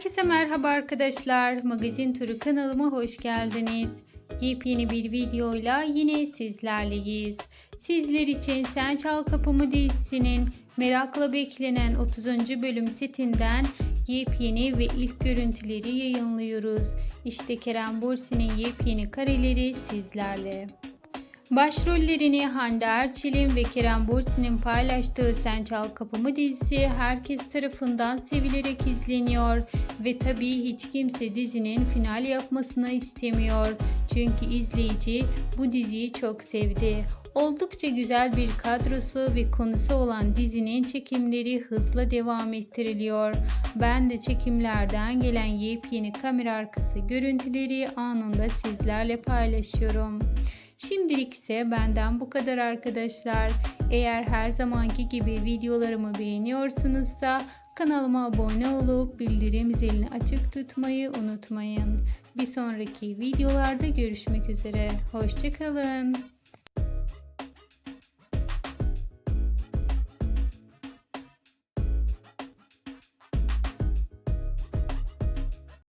Herkese merhaba arkadaşlar. Magazin Turu kanalıma hoş geldiniz. Yepyeni bir videoyla yine sizlerleyiz. Sizler için Sen Çal Kapımı dizisinin merakla beklenen 30. bölüm setinden yepyeni ve ilk görüntüleri yayınlıyoruz. İşte Kerem Bursi'nin yepyeni kareleri sizlerle. Başrollerini Hande Erçel'in ve Kerem Bursi'nin paylaştığı Sen Çal Kapımı dizisi herkes tarafından sevilerek izleniyor ve tabii hiç kimse dizinin final yapmasını istemiyor. Çünkü izleyici bu diziyi çok sevdi. Oldukça güzel bir kadrosu ve konusu olan dizinin çekimleri hızla devam ettiriliyor. Ben de çekimlerden gelen yepyeni kamera arkası görüntüleri anında sizlerle paylaşıyorum. Şimdilik ise benden bu kadar arkadaşlar. Eğer her zamanki gibi videolarımı beğeniyorsunuzsa kanalıma abone olup bildirim zilini açık tutmayı unutmayın. Bir sonraki videolarda görüşmek üzere. Hoşçakalın.